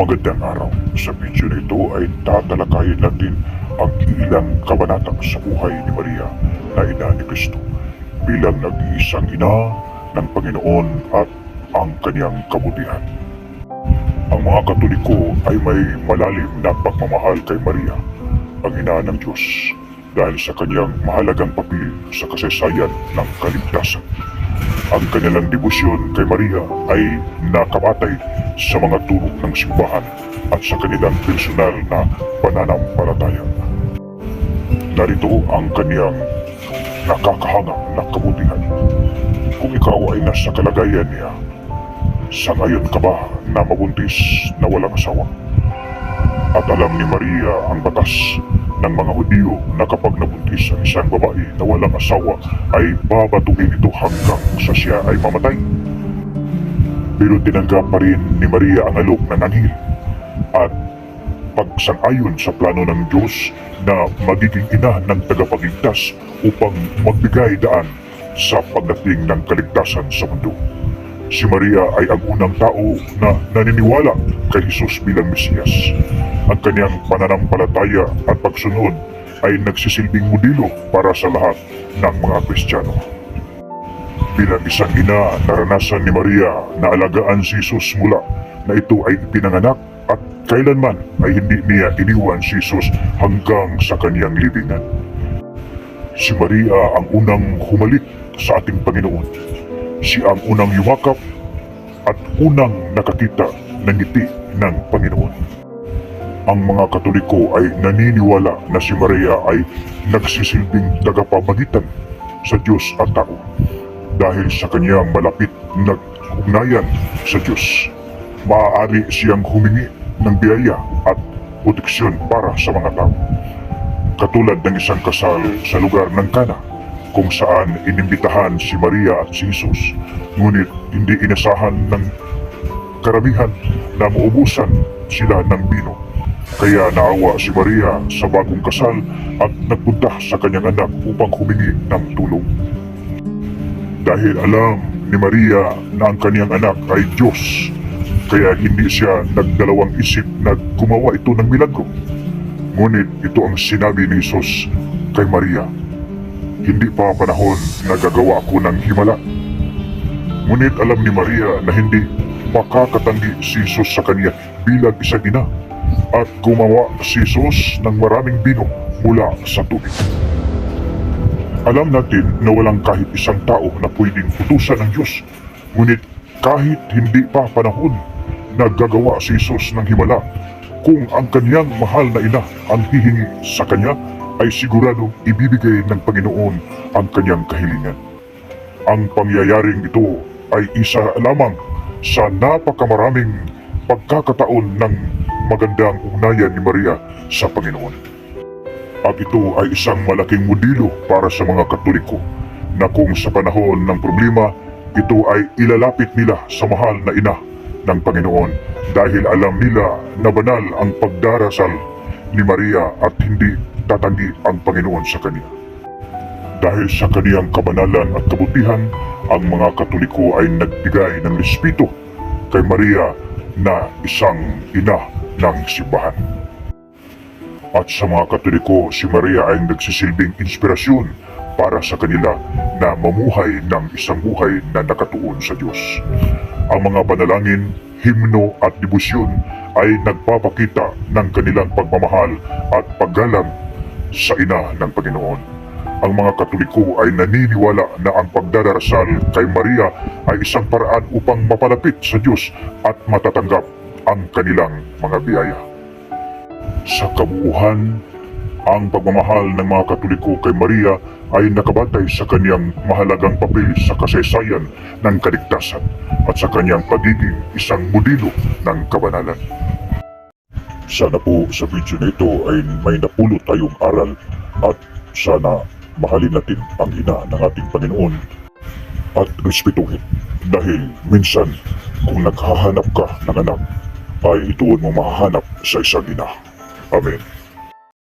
Magandang araw. Sa video na ito ay tatalakayin natin ang ilang kabanata sa buhay ni Maria na ina ni Kristo bilang nag-iisang ina ng Panginoon at ang kanyang kabutihan. Ang mga Katoliko ay may malalim na pagmamahal kay Maria, ang ina ng Diyos, dahil sa kanyang mahalagang papel sa kasaysayan ng kaligtasan. Ang kanilang debosyon kay Maria ay nakabatay sa mga turo ng simbahan at sa kanilang personal na pananampalataya. Narito ang kanyang nakakahanga na kabutihan. Kung ikaw ay nasa kalagayan niya, sa ngayon ka ba na mabuntis na walang asawa? At alam ni Maria ang batas ng mga Hudyo na kapag nabuntis ang isang babae na walang asawa ay babatuhin ito hanggang sa siya ay mamatay. Pero tinanggap pa rin ni Maria ang alok ng anghel at pagsang-ayon sa plano ng Diyos na magiging ina ng tagapagligtas upang magbigay daan sa pagdating ng kaligtasan sa mundo. Si Maria ay ang unang tao na naniniwala kay Jesus bilang Mesiyas. Ang kanyang pananampalataya at pagsunod ay nagsisilbing modelo para sa lahat ng mga Kristiyano. Bilang isang ina, naranasan ni Maria na alagaan si Jesus mula na ito ay pinanganak at kailanman ay hindi niya iniwan si Jesus hanggang sa kanyang libingan. Si Maria ang unang humalik sa ating Panginoon siya ang unang yumakap at unang nakakita ng ngiti ng Panginoon. Ang mga Katoliko ay naniniwala na si Maria ay nagsisilbing tagapamagitan sa Diyos at tao dahil sa kanyang malapit na ugnayan sa Diyos. Maaari siyang humingi ng biyaya at proteksyon para sa mga tao. Katulad ng isang kasal sa lugar ng Kana kung saan inimbitahan si Maria at si Jesus ngunit hindi inasahan ng karamihan na maubusan sila ng bino. Kaya naawa si Maria sa bagong kasal at nagpunta sa kanyang anak upang humingi ng tulong. Dahil alam ni Maria na ang kanyang anak ay Diyos, kaya hindi siya nagdalawang isip na gumawa ito ng milagro. Ngunit ito ang sinabi ni Jesus kay Maria, hindi pa panahon na gagawa ko ng himala. Ngunit alam ni Maria na hindi makakatanggi si Jesus sa kanya bilang isang ina at gumawa si Jesus ng maraming bino mula sa tubig. Alam natin na walang kahit isang tao na pwedeng utusan ng Diyos. Ngunit kahit hindi pa panahon na gagawa si Jesus ng himala, kung ang kanyang mahal na ina ang hihingi sa kanya, ay sigurado ibibigay ng Panginoon ang kanyang kahilingan. Ang pangyayaring ito ay isa lamang sa napakamaraming pagkakataon ng magandang ugnayan ni Maria sa Panginoon. At ito ay isang malaking modelo para sa mga Katoliko na kung sa panahon ng problema, ito ay ilalapit nila sa mahal na ina ng Panginoon dahil alam nila na banal ang pagdarasal ni Maria at hindi tatanggi ang Panginoon sa kanya. Dahil sa kaniyang kabanalan at kabutihan, ang mga Katoliko ay nagbigay ng respeto kay Maria na isang ina ng simbahan. At sa mga Katoliko, si Maria ay nagsisilbing inspirasyon para sa kanila na mamuhay ng isang buhay na nakatuon sa Diyos. Ang mga panalangin, himno at debosyon ay nagpapakita ng kanilang pagmamahal at paggalang sa ina ng Panginoon. Ang mga Katoliko ay naniniwala na ang pagdarasal kay Maria ay isang paraan upang mapalapit sa Diyos at matatanggap ang kanilang mga biyaya. Sa kabuuhan, ang pagmamahal ng mga Katoliko kay Maria ay nakabatay sa kanyang mahalagang papel sa kasaysayan ng kaligtasan at sa kanyang pagiging isang modelo ng kabanalan. Sana po sa video na ito ay may napulot tayong aral at sana mahalin natin ang ina ng ating Panginoon at respetuhin dahil minsan kung naghahanap ka ng anak ay ituon mo mahahanap sa isang ina. Amén.